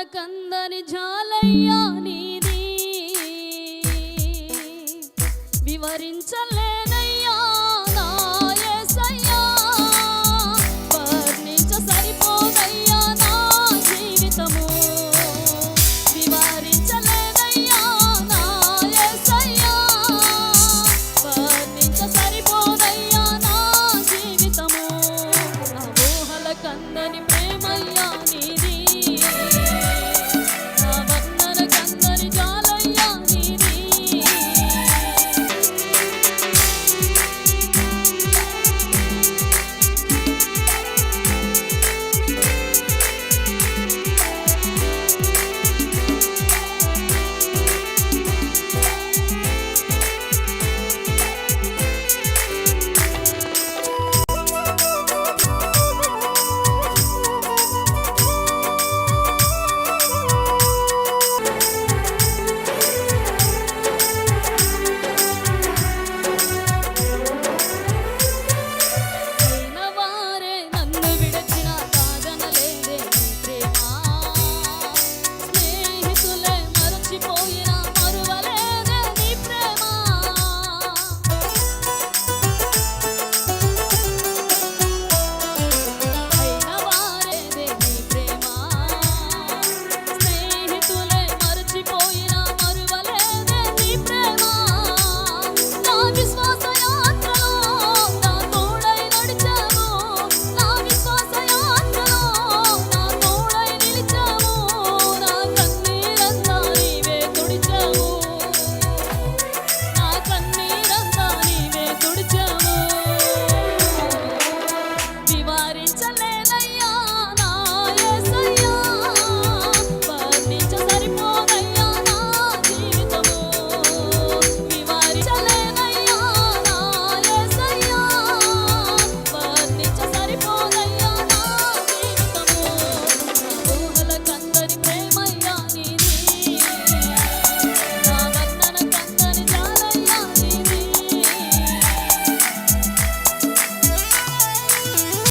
మనకందని జాలయ్యా నీది వివరించలే